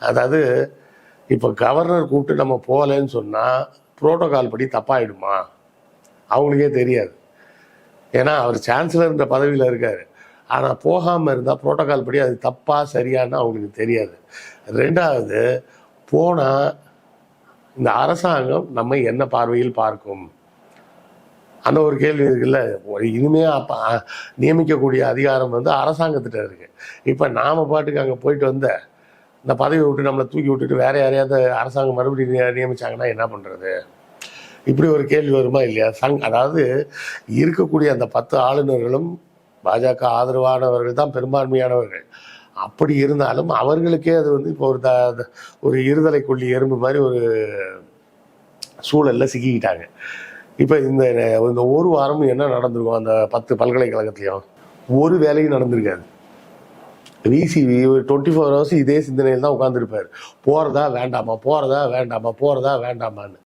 அதாவது இப்போ கவர்னர் கூப்பிட்டு நம்ம போகலன்னு சொன்னால் புரோட்டோகால் படி தப்பாயிடுமா? அவங்களுக்கே தெரியாது. ஏன்னா அவர் சான்சலர்ன்ற பதவியில் இருக்கார். ஆனால் போகாமல் இருந்தால் புரோட்டோகால் படி அது தப்பாக சரியான்னு அவங்களுக்கு தெரியாது. ரெண்டாவது போனால் இந்த அரசாங்கம் நம்ம என்ன பார்வையில் பார்க்கும்? அந்த ஒரு கேள்வி இருக்குல்ல. ஒரு இனிமே அப்போ நியமிக்கக்கூடிய அதிகாரம் வந்து அரசாங்கத்திட்ட இருக்குது இப்போ நாம் பாட்டுக்கு அங்கே போயிட்டு வந்த இந்த பதவியை விட்டு நம்மளை தூக்கி விட்டுட்டு வேற யாரையாவது அரசாங்கம் மறுபடியும் நியமிச்சாங்கன்னா என்ன பண்ணுறது இப்படி ஒரு கேள்வி வருமா இல்லையா? சங் அதாவது இருக்கக்கூடிய அந்த பத்து ஆளுநர்களும் பாஜக ஆதரவானவர்கள் தான் பெரும்பான்மையானவர்கள். அப்படி இருந்தாலும் அவர்களுக்கே அது வந்து இப்போ ஒரு த ஒரு இருதலை கொல்லி எறும்பு மாதிரி ஒரு சூழலில் சிக்கிக்கிட்டாங்க. இப்போ இந்த இந்த ஒரு வாரமும் என்ன நடந்திருக்கும்? அந்த பத்து பல்கலைக்கழகத்துலையும் ஒரு வேலையும் நடந்திருக்காது. விசிவி டுவெண்ட்டி ஃபோர் ஹவர்ஸ் இதே சிந்தனையில் தான் உட்காந்துருப்பார் போகிறதா வேண்டாமா? போகிறதா வேண்டாமா? போகிறதா வேண்டாமான்னு.